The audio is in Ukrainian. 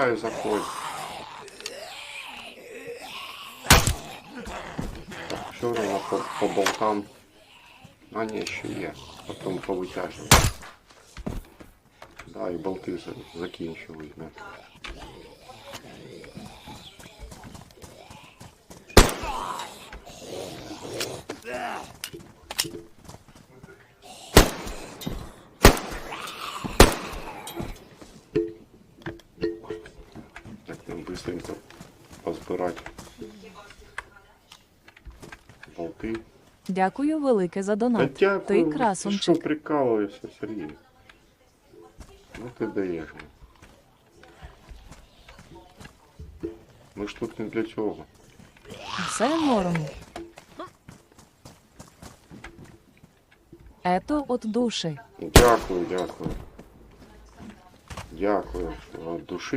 Давай, заходь. Що по, по болтам? А ні, ще є. Потім повитяжемо. Да, і болти за- закінчили. Быстренько позбирати болти. Дякую велике за Та дякую. Ти Ти красунчик. що прикалуєшся, Сергій? Ну ти даєш. мені. Ми ж тут не для цього. Все норм. Ето от душі. Дякую, дякую. Дякую. От душі